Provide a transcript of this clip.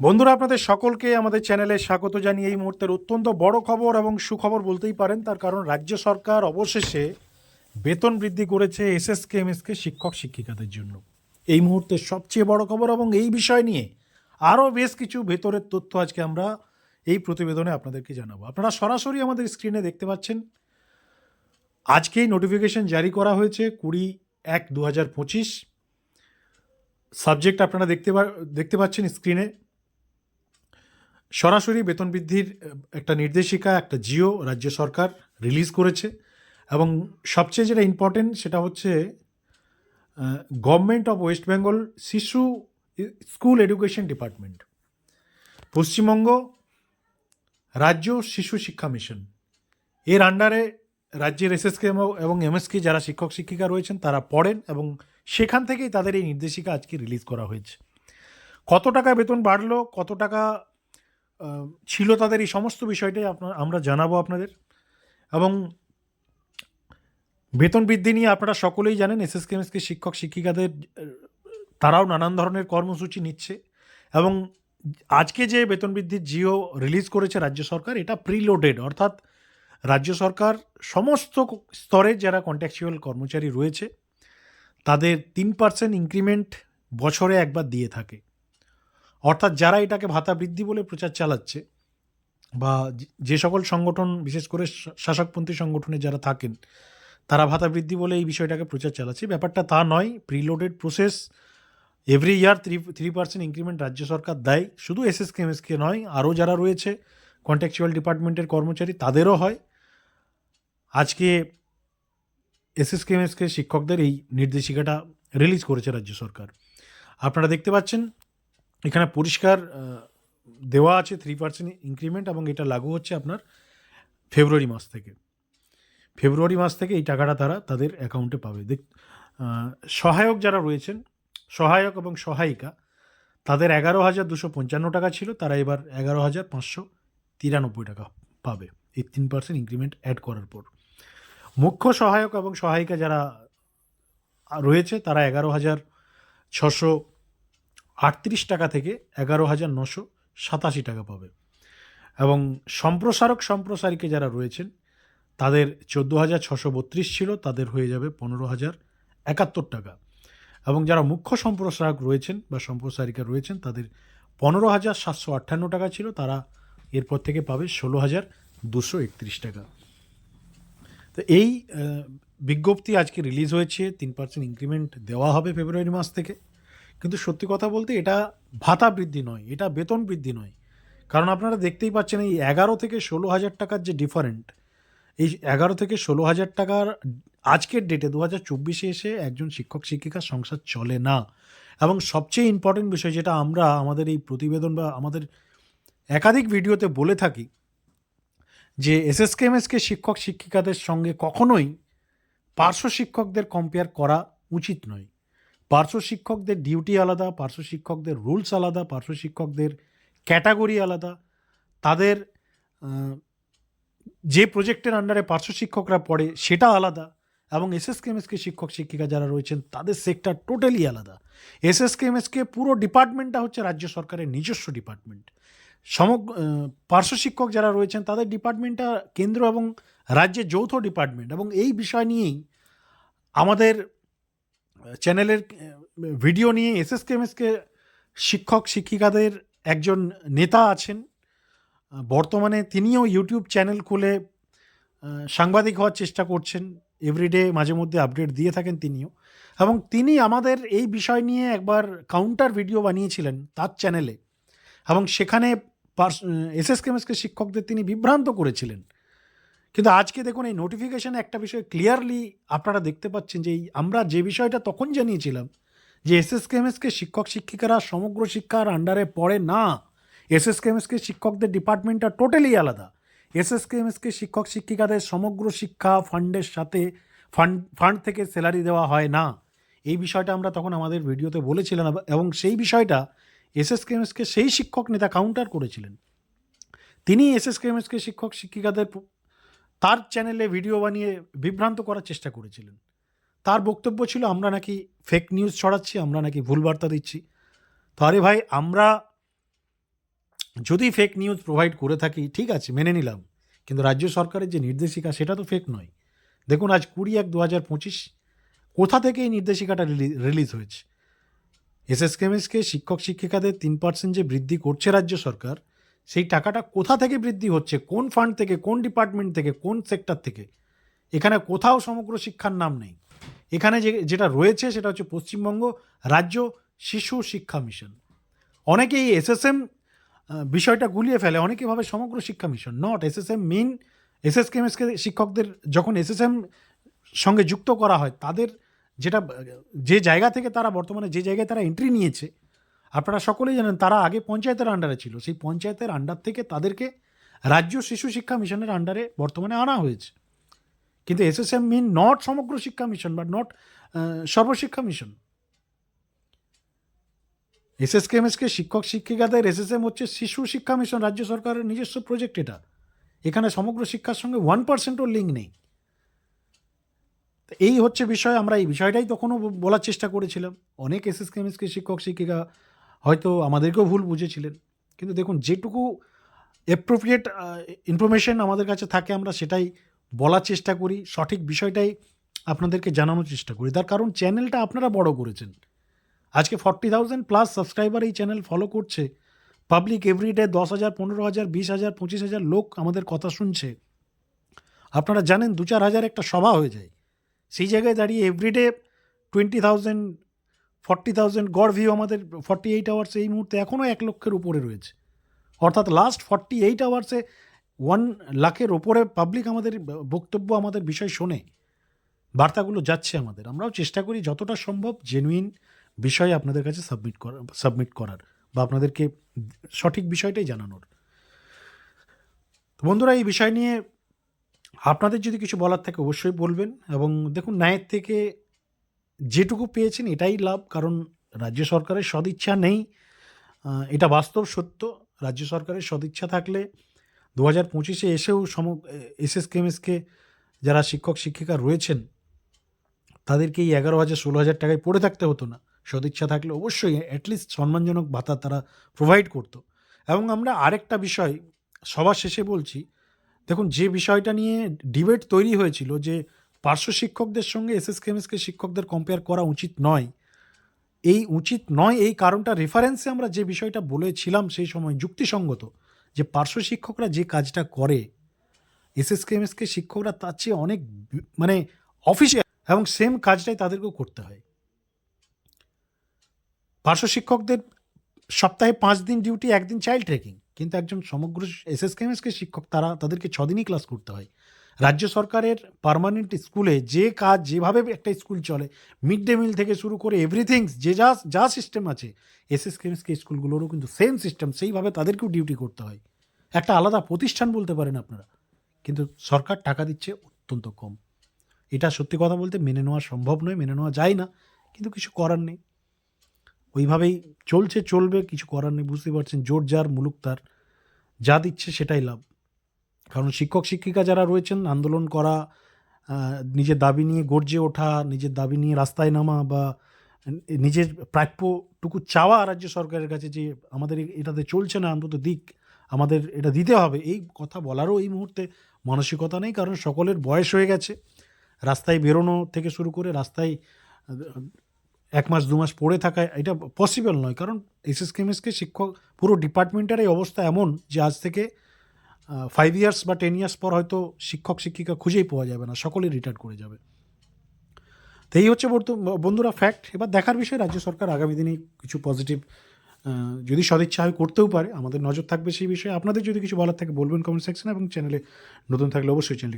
বন্ধুরা, আপনাদের সকলকে আমাদের চ্যানেলে স্বাগত জানিয়ে এই মুহূর্তের অত্যন্ত বড় খবর এবং সুখবর বলতেই পারেন, তার কারণ রাজ্য সরকার অবশেষে বেতন বৃদ্ধি করেছে এসএসকে, এমএসকে শিক্ষক, শিক্ষিকাদের জন্য। এই মুহূর্তের সবচেয়ে বড় খবর এবং এই বিষয় নিয়ে আরও বেশ কিছু ভেতরের তথ্য আজকে আমরা এই প্রতিবেদনে আপনাদেরকে জানাব। আপনারা সরাসরি আমাদের স্ক্রিনে দেখতে পাচ্ছেন, আজকেই নোটিফিকেশন জারি করা হয়েছে কুড়ি এক দু সাবজেক্ট আপনারা দেখতে দেখতে পাচ্ছেন স্ক্রিনে। সরাসরি বেতন বৃদ্ধির একটা নির্দেশিকা একটা জিও রাজ্য সরকার রিলিজ করেছে এবং সবচেয়ে যেটা ইম্পর্টেন্ট সেটা হচ্ছে গভর্নমেন্ট অফ ওয়েস্ট বেঙ্গল শিশু স্কুল এডুকেশন ডিপার্টমেন্ট পশ্চিমবঙ্গ রাজ্য শিশু শিক্ষা মিশন। এর আন্ডারে রাজ্যের এসএসকে এবং এমএসকে যারা শিক্ষক শিক্ষিকা রয়েছেন তারা পড়েন এবং সেখান থেকেই তাদের এই নির্দেশিকা আজকে রিলিজ করা হয়েছে। কত টাকা বেতন বাড়লো, কত টাকা ছিল তাদের এই সমস্ত বিষয়টাই আপনার, আমরা জানাব আপনাদের। এবং বেতন বৃদ্ধি নিয়ে আপনারা সকলেই জানেন এসএসকে এমএসকে শিক্ষক শিক্ষিকাদের, তারাও নানান ধরনের কর্মসূচি নিচ্ছে। এবং আজকে যে বেতন বৃদ্ধির জিও রিলিজ করেছে রাজ্য সরকার, এটা প্রিলোডেড অর্থাৎ রাজ্য সরকার সমস্ত স্তরের যারা কন্ট্যাকচুয়াল কর্মচারী রয়েছে, তাদের তিন পার্সেন্ট ইনক্রিমেন্ট বছরে একবার দিয়ে থাকে। অর্থাৎ যারা এটাকে ভাতা বৃদ্ধি বলে প্রচার চালাচ্ছে বা যে- সকল সংগঠন, বিশেষ করে শাসকপন্থী সংগঠনে যারা থাকেন, তারা ভাতা বৃদ্ধি বলে এই বিষয়টাকে প্রচার চালাচ্ছে। ব্যাপারটা তা নয় preloaded process every year three three percent increment রাজ্য সরকার দেয়। শুধু এস এস এমএসকে নয়, আরও যারা রয়েছে কন্ট্যাকচুয়াল ডিপার্টমেন্টের কর্মচারী, তাদেরও হয়। আজকে এসএসকে এমএসকে শিক্ষকদের এই নির্দেশিকাটা রিলিজ করেছে রাজ্য সরকার। আপনারা দেখতে পাচ্ছেন এখানে পরিষ্কার দেওয়া আছে থ্রি পার্সেন্ট ইনক্রিমেন্ট এবং এটা লাগু হচ্ছে আপনার ফেব্রুয়ারি মাস থেকে। ফেব্রুয়ারি মাস থেকে এই টাকাটা তারা তাদের অ্যাকাউন্টে পাবে। দেখ সহায়ক যারা রয়েছেন, সহায়ক এবং সহায়িকা, তাদের এগারো হাজার দুশো পঞ্চান্ন টাকা ছিল, তারা এবার এগারো হাজার পাঁচশো তিরানব্বই টাকা পাবে এই তিন পার্সেন্ট ইনক্রিমেন্ট অ্যাড করার পর। মুখ্য সহায়ক এবং সহায়িকা যারা রয়েছে, তারা এগারো হাজার ছশো আটত্রিশ টাকা থেকে এগারো হাজার নশো সাতাশি টাকা পাবে। এবং সম্প্রসারক সম্প্রসারিকা যারা রয়েছেন, তাদের চোদ্দ হাজার ছশো বত্রিশ ছিল, তাদের হয়ে যাবে পনেরো হাজার একাত্তর টাকা। এবং যারা মুখ্য সম্প্রসারক রয়েছেন বা সম্প্রসারিকা রয়েছেন, তাদের পনেরো হাজার সাতশো আটান্ন টাকা ছিল, তারা এরপর থেকে পাবে ষোলো হাজার দুশো একত্রিশ টাকা। তো এই বিজ্ঞপ্তি আজকে রিলিজ হয়েছে, তিন পার্সেন্ট ইনক্রিমেন্ট দেওয়া হবে ফেব্রুয়ারি মাস থেকে। কিন্তু সত্যি কথা বলতে এটা ভাতা বৃদ্ধি নয়, এটা বেতন বৃদ্ধি নয়। কারণ আপনারা দেখতেই পাচ্ছেন এই এগারো থেকে ষোলো হাজার টাকার যে ডিফারেন্ট এই এগারো থেকে ষোলো হাজার টাকার আজকের ডেটে দু হাজার চব্বিশে এসে একজন শিক্ষক, শিক্ষিকার সংসার চলে না। এবং সবচেয়ে ইম্পর্টেন্ট বিষয় যেটা আমরা আমাদের এই প্রতিবেদন বা আমাদের একাধিক ভিডিওতে বলে থাকি, যে এসএসকে, এমএসকে শিক্ষক, শিক্ষিকাদের সঙ্গে কখনোই পার্শ্ব শিক্ষকদের কম্পেয়ার করা উচিত নয়। পার্শ্ব শিক্ষকদের ডিউটি আলাদা, পার্শ্ব শিক্ষকদের রুলস আলাদা, পার্শ্ব শিক্ষকদের ক্যাটাগরি আলাদা। তাদের যে প্রজেক্টের আন্ডারে পার্শ্ব শিক্ষকরা পড়ে সেটা আলাদা এবং এসএসকে এমএসকে শিক্ষক, শিক্ষিকা যারা রয়েছেন তাদের সেক্টর টোটালি আলাদা। এসএসকে এমএসকে পুরো ডিপার্টমেন্টটা হচ্ছে রাজ্য সরকারের নিজস্ব ডিপার্টমেন্ট সমগ্র পার্শ্ব শিক্ষক যারা রয়েছেন তাদের ডিপার্টমেন্টটা কেন্দ্র এবং রাজ্যের যৌথ ডিপার্টমেন্ট এবং এই বিষয় নিয়েই আমাদের চ্যানেলের ভিডিও নিয়ে এসএসকে এমএসকে শিক্ষক, শিক্ষিকাদের একজন নেতা আছেন। বর্তমানে তিনিও ইউটিউব চ্যানেল খুলে সাংবাদিক হওয়ার চেষ্টা করছেন। এভরিডে মাঝে মধ্যে আপডেট দিয়ে থাকেন তিনিও। এবং তিনি আমাদের এই বিষয় নিয়ে একবার কাউন্টার ভিডিও বানিয়েছিলেন তার চ্যানেলে। এবং সেখানে এসএসকে এমএসকে শিক্ষকদের তিনি বিভ্রান্ত করেছিলেন। কিন্তু আজকে দেখুন, এই নোটিফিকেশনে একটা বিষয় ক্লিয়ারলি আপনারা দেখতে পাচ্ছেন যে আমরা যে বিষয়টা তখন জানিয়েছিলাম যে এসএসকে এমএসকে শিক্ষক শিক্ষিকারা সমগ্র শিক্ষার আন্ডারে পড়ে না। এসএসকে এমএসকে শিক্ষকদের ডিপার্টমেন্টটা টোটালি আলাদা। এসএসকে এমএসকে শিক্ষক শিক্ষিকাদের সমগ্র শিক্ষা ফান্ডের সাথে ফান্ড ফান্ড থেকে স্যালারি দেওয়া হয় না। এই বিষয়টা আমরা তখন আমাদের ভিডিওতে বলেছিলাম এবং সেই বিষয়টা এসএসকে এমএসকে সেই শিক্ষক নেতা কাউন্টার করেছিলেন। তিনি এসএসকে এমএসকে শিক্ষক শিক্ষিকাদের তার চ্যানেলে ভিডিও বানিয়ে বিভ্রান্ত করার চেষ্টা করেছিলেন। তার বক্তব্য ছিল, আমরা নাকি ফেক নিউজ ছড়াচ্ছি, আমরা নাকি ভুল বার্তা দিচ্ছি। তো আরে ভাই, আমরা যদি ফেক নিউজ প্রোভাইড করে থাকি, ঠিক আছে, মেনে নিলাম। কিন্তু রাজ্য সরকারের যে নির্দেশিকা, সেটা তো ফেক নয়। দেখুন, আজ কুড়ি এক দু হাজার পঁচিশ, কোথা থেকে এই নির্দেশিকাটা রিলিজ হয়েছে? এসএসকেএমএসকে শিক্ষক শিক্ষিকাদের তিন পার্সেন্ট যে বৃদ্ধি করছে রাজ্য সরকার সেই টাকাটা কোথা থেকে বৃদ্ধি হচ্ছে? কোন ফান্ড থেকে, কোন ডিপার্টমেন্ট থেকে, কোন সেক্টর থেকে? এখানে কোথাও সমগ্র শিক্ষার নাম নেই। এখানে যে, যেটা রয়েছে সেটা হচ্ছে পশ্চিমবঙ্গ রাজ্য শিশু শিক্ষা মিশন অনেকে এই এসএসএম বিষয়টা গুলিয়ে ফেলে। অনেকে ভাবে Samagra Shiksha mission not S S SSM main SSK MSK শিক্ষকদের যখন এসএসএম সঙ্গে যুক্ত করা হয়, তাদের যেটা, যে জায়গা থেকে তারা বর্তমানে যে জায়গায় তারা এন্ট্রি নিয়েছে আপনারা সকলেই জানেন তারা আগে পঞ্চায়েতের আন্ডারে ছিল। সেই পঞ্চায়েতের আন্ডার থেকে তাদেরকে রাজ্য শিশু শিক্ষা মিশনের আন্ডারে বর্তমানে আনা হয়েছে। কিন্তু SSM mean not Samagra Shiksha mission বা not Sarva Shiksha mission. S S K SSK MSK শিক্ষক শিক্ষিকাদের এসএসএম হচ্ছে শিশু শিক্ষা মিশন, রাজ্য সরকারের নিজস্ব প্রজেক্ট এটা। এখানে সমগ্র শিক্ষার সঙ্গে ওয়ান পার্সেন্টও লিঙ্ক নেই। এই হচ্ছে বিষয়, আমরা এই বিষয়টাই তখনও বলার চেষ্টা করেছিলাম। অনেক এস এস কে এসএসকেএমএসকে শিক্ষক শিক্ষিকা হয়তো আমাদেরকেও ভুল বুঝেছিলেন। কিন্তু দেখুন, যেটুকু অ্যাপ্রোপ্রিয়েট ইনফরমেশন আমাদের কাছে থাকে, আমরা সেটাই বলার চেষ্টা করি, সঠিক বিষয়টাই আপনাদেরকে জানানোর চেষ্টা করি। তার কারণ চ্যানেলটা আপনারা বড় করেছেন। আজকে ফর্টি থাউজেন্ড প্লাস সাবস্ক্রাইবার এই চ্যানেল ফলো করছে। পাবলিক এভরিডে দশ হাজার, পনেরো হাজার, বিশ হাজার, পঁচিশ হাজার লোক আমাদের কথা শুনছে। আপনারা জানেন দু চার হাজার একটা সভা হয়ে যায়। সেই জায়গায় দাঁড়িয়ে everyday twenty thousand forty thousand গড় ভিউ আমাদের ফর্টি এইট আওয়ার্স এই মুহূর্তে এখনও এক লক্ষের উপরে রয়েছে। অর্থাৎ লাস্ট ফর্টি এইট আওয়ার্সে ওয়ান লাখের ওপরে পাবলিক আমাদের বক্তব্য, আমাদের বিষয় শোনে। বার্তাগুলো যাচ্ছে আমাদের। আমরাও চেষ্টা করি যতটা সম্ভব জেনুইন বিষয় আপনাদের কাছে সাবমিট করার সাবমিট করার বা আপনাদেরকে সঠিক বিষয়টাই জানানোর। বন্ধুরা, এই বিষয় নিয়ে আপনাদের যদি কিছু বলার থাকে অবশ্যই বলবেন এবং দেখুন ন্যায়ের থেকে যেটুকু পেয়েছেন এটাই লাভ, কারণ রাজ্য সরকারের সদিচ্ছা নেই। এটা বাস্তব সত্য, রাজ্য সরকারের সদিচ্ছা থাকলে দু হাজার পঁচিশে এসেও সম এসএসকেএমএসকে যারা শিক্ষক, শিক্ষিকা রয়েছেন, তাদেরকে এই এগারো হাজার, ষোলো হাজার টাকায় পড়ে থাকতে হতো না। সদিচ্ছা থাকলে অবশ্যই অ্যাটলিস্ট সম্মানজনক ভাতা তারা প্রোভাইড করতো। এবং আমরা আরেকটা বিষয় সবার শেষে বলছি, দেখুন যে বিষয়টা নিয়ে ডিবেট তৈরি হয়েছিল যে পার্শ্ব শিক্ষকদের সঙ্গে এসএসকেএমএসকে শিক্ষকদের কম্পেয়ার করা উচিত নয়। এই উচিত নয়, এই কারণটা রেফারেন্সে আমরা যে বিষয়টা বলেছিলাম সেই সময় যুক্তিসঙ্গত যে পার্শ্ব শিক্ষকরা যে কাজটা করে এসএসকেএমএসকে শিক্ষকরা তার চেয়ে অনেক মানে অফিসিয়াল এবং সেম কাজটাই তাদেরকেও করতে হয়। পার্শ্ব শিক্ষকদের সপ্তাহে পাঁচ দিন ডিউটি একদিন চাইল্ড ট্রেকিং কিন্তু একজন সমগ্র এস এস এসএসকেএমএসকে শিক্ষক তারা, তাদেরকে ছদিনই ক্লাস করতে হয়। রাজ্য সরকারের পার্মানেন্ট স্কুলে যে কাজ যেভাবে একটা স্কুল চলে মিড ডে মিল থেকে শুরু করে এভরিথিংস যে যা যা সিস্টেম আছে এস এস এসএসকেএমএসকে স্কুলগুলোরও কিন্তু সেম সিস্টেম সেইভাবে তাদেরকেও ডিউটি করতে হয়। একটা আলাদা প্রতিষ্ঠান বলতে পারেন আপনারা। কিন্তু সরকার টাকা দিচ্ছে অত্যন্ত কম। এটা সত্যি কথা বলতে মেনে নেওয়া সম্ভব নয়, মেনে নেওয়া যায় না, কিন্তু কিছু করার নেই। ওইভাবেই চলছে, চলবে, কিছু করার নেই বুঝতে পারছেন, জোর যার, মুলুক তার, যা দিচ্ছে সেটাই লাভ। কারণ শিক্ষক শিক্ষিকা যারা রয়েছেন, আন্দোলন করা নিজের দাবি নিয়ে গর্জে ওঠা, নিজের দাবি নিয়ে রাস্তায় নামা বা নিজের প্রাপ্যটুকু চাওয়া রাজ্য সরকারের কাছে যে আমাদের এটাতে চলছে না, অন্তত দিক, আমাদের এটা দিতে হবে, এই কথা বলারও এই মুহূর্তে মানসিকতা নেই। কারণ সকলের বয়স হয়ে গেছে, রাস্তায় বেরোনো থেকে শুরু করে রাস্তায় এক মাস, দু মাস পড়ে থাকা এটা পসিবল নয়। কারণ কেমিস্টকে শিক্ষক, পুরো ডিপার্টমেন্টের এই অবস্থা এমন যে আজ থেকে ফাইভ ইয়ার্স বা টেন ইয়ার্স পর হয়তো শিক্ষক, শিক্ষিকা খুঁজেই পাওয়া যাবে না, সকলেই রিটায়ার করে যাবে। তো এই হচ্ছে বন্ধুরা ফ্যাক্ট এবার দেখার বিষয়ে, রাজ্য সরকার আগামী দিনে কিছু পজিটিভ যদি সদিচ্ছা হয় করতেও পারে, আমাদের নজর থাকবে সেই বিষয়ে। আপনাদের যদি কিছু বলার থাকে, বলবেন কমেন্ট সেকশনে এবং চ্যানেলে নতুন থাকলে অবশ্যই চ্যানেল